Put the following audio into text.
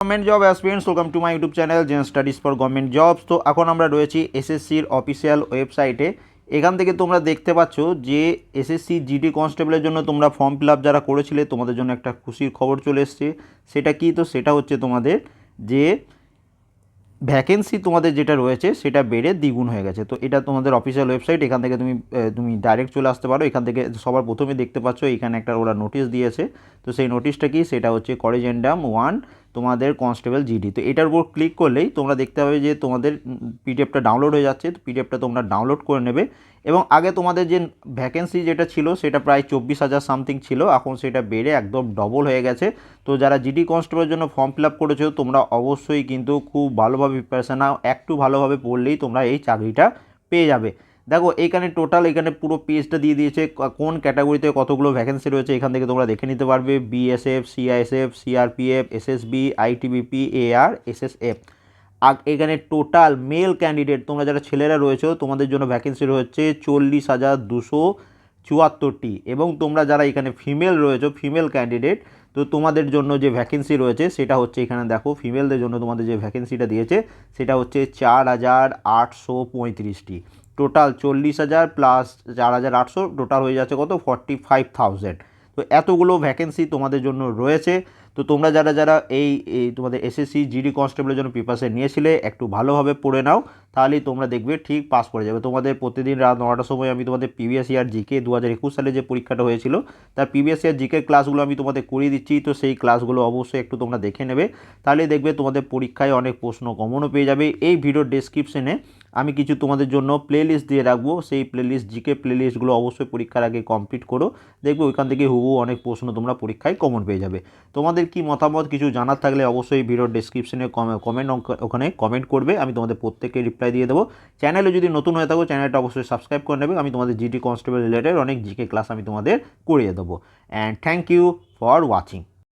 Government job aspirants welcome to my YouTube channel Zen Studies for government jobs তো এখন আমরা রয়েছি এসএসসির অফিসিয়াল ওয়েবসাইটে এখান থেকে তোমরা দেখতে পাচ্ছ যে এসএসসি জিডি কনস্টেবলের জন্য তোমরা ফর্ম ফিল আপ যারা করেছিলে, তোমাদের জন্য একটা খুশির খবর চলে এসছে। সেটা কি? তো সেটা হচ্ছে তোমাদের যে ভ্যাকেন্সি তোমাদের যেটা রয়েছে, সেটা বেড়ে দ্বিগুণ হয়ে গেছে। তো এটা তোমাদের অফিসিয়াল ওয়েবসাইট এখান থেকে তুমি তুমি ডাইরেক্ট চলে আসতে পারো। এখান থেকে সবার প্রথমে দেখতে পাচ্ছ, এখানে একটা ওরা নোটিশ দিয়েছে। তো সেই নোটিশটা কি? সেটা হচ্ছে করেজেন্ডাম ওয়ান তোমাদের কনস্টেবল জিডি তো এটার উপর ক্লিক করলেই তোমরা দেখতে পাবে যে তোমাদের পিডিএফটা ডাউনলোড হয়ে যাচ্ছে, তো পিডিএফটা তোমরা ডাউনলোড করে নেবে। এবং আগে তোমাদের যে ভ্যাকেন্সি যেটা ছিল, সেটা প্রায় চব্বিশ হাজার সামথিং ছিল, এখন সেটা বেড়ে একদম ডবল হয়ে গেছে। তো যারা জিডি কনস্টেবলের জন্য ফর্ম ফিল আপ করেছ, তোমরা অবশ্যই কিন্তু খুব ভালোভাবে প্রিপারেশন একটু ভালোভাবে পড়লেই তোমরা এই চাকরিটা পেয়ে যাবে। দেখো, এখানে টোটাল এখানে পুরো পেজটা দিয়ে দিয়েছে কোন ক্যাটাগরিতে কতগুলো ভ্যাকেন্সি রয়েছে এখান থেকে তোমরা দেখে নিতে পারবে BSF CISF CRPF SSB ITBP AR SSF আর এখানে টোটাল মেল ক্যান্ডিডেট তোমরা যারা ছেলেরা রয়েছে, তোমাদের জন্য ভ্যাকেন্সি রয়েছে চল্লিশ হাজার দুশো চুয়াত্তরটি। এবং তোমরা যারা এখানে ফিমেল রয়েছে ফিমেল ক্যান্ডিডেট তো তোমাদের জন্য যে ভ্যাকেন্সি রয়েছে, সেটা হচ্ছে এখানে দেখো ফিমেলদের জন্য তোমাদের যে ভ্যাকেন্সিটা দিয়েছে, সেটা হচ্ছে চার হাজার আটশো পঁয়ত্রিশটি। টোটাল চল্লিশ হাজার প্লাস চার হাজার আটশো, টোটাল হয়ে যাচ্ছে কত? ফর্টি ফাইভ থাউজেন্ড তো এতগুলো ভ্যাকেন্সি তোমাদের জন্য রয়েছে। তো তোমরা যারা যারা এই তোমাদের এসএসসি জিডি কনস্টেবলের জন্য প্রিপারেশন নিয়েছিলে, একটু ভালোভাবে পড়ে নাও, তাহলেই তোমরা দেখবে ঠিক পাস করে যাবে। তোমাদের প্রতিদিন রাত নটার সময় আমি তোমাদের পিভিএস ইয়ার জিকে দু হাজার একুশ সালে যে পরীক্ষাটা হয়েছিল, তার পিভিএস ইয়ার জিকে ক্লাসগুলো আমি তোমাদের করিয়ে দিচ্ছি, তো সেই ক্লাসগুলো অবশ্যই একটু তোমরা দেখে নেবে। তাহলে দেখবে তোমাদের পরীক্ষায় অনেক প্রশ্ন কমনও পেয়ে যাবে। এই ভিডিওর ডেসক্রিপশনে আমি কিছু তোমাদের জন্য প্লেলিস্ট দিয়ে রাখব। সেই প্লেলিস্ট জিকে প্লেলিস্টগুলো অবশ্যই পরীক্ষার আগে কমপ্লিট করো। দেখবে ওইখান থেকে হুবহু অনেক প্রশ্ন তোমরা পরীক্ষায় কমন পেয়ে যাবে। তোমাদের কি মতামত, কিছু জানার থাকলে অবশ্যই ভিডিওর ডিসক্রিপশনে কমেন্ট ওখানে কমেন্ট করবে, আমি তোমাদের প্রত্যেককে রিপ্লাই দিয়ে দেবো। চ্যানেলে যদি নতুন হয়ে থাকো চ্যানেলটা অবশ্যই সাবস্ক্রাইব করে নেবে, আমি তোমাদের জিডি কনস্টেবল রিলেটেড অনেক জিকে ক্লাস আমি তোমাদের করিয়ে দেবো। And thank you for watching